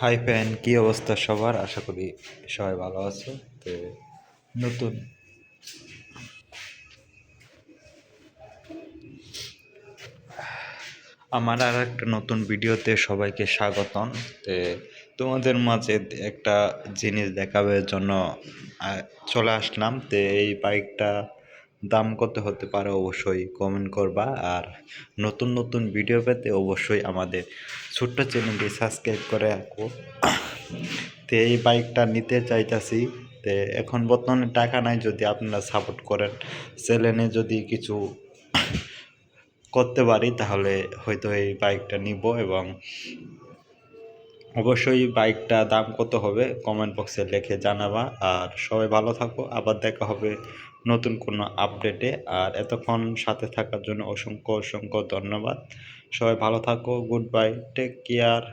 High fan কি অবস্থা সবার? আশা করি সবাই ভালো আছো। তো নতুন আমার আর একটা নতুন ভিডিওতে সবাইকে স্বাগতম। তে তোমাদের মাঝে একটা জিনিস দেখাবার জন্য চলে আসলাম। তো এই বাইকটা দাম কত হতে পারে অবশ্যই কমেন্ট করবা। আর নতুন নতুন ভিডিও পেতে অবশ্যই আমাদের ছোট্ট চ্যানেলটি সাবস্ক্রাইব করে রাখো। তো এই বাইকটা নিতে চাইতাছি। তে এখন বর্তমানে টাকা নাই যদি আপনারা সাপোর্ট করেন। চ্যানেলে যদি কিছু করতে পারি তাহলে হয়তো এই বাইকটা নিব এবং অবশ্যই বাইকটা দাম কত হবে কমেন্ট বক্সে লিখে জানাবা। আর সবাই ভালো থাকো, আবার দেখা হবে নতুন কোনো আপডেটে আর এতক্ষণ সাথে থাকার জন্য অসংখ্য অসংখ্য ধন্যবাদ। সবাই ভালো থাকো গুড বাই টেক কেয়ার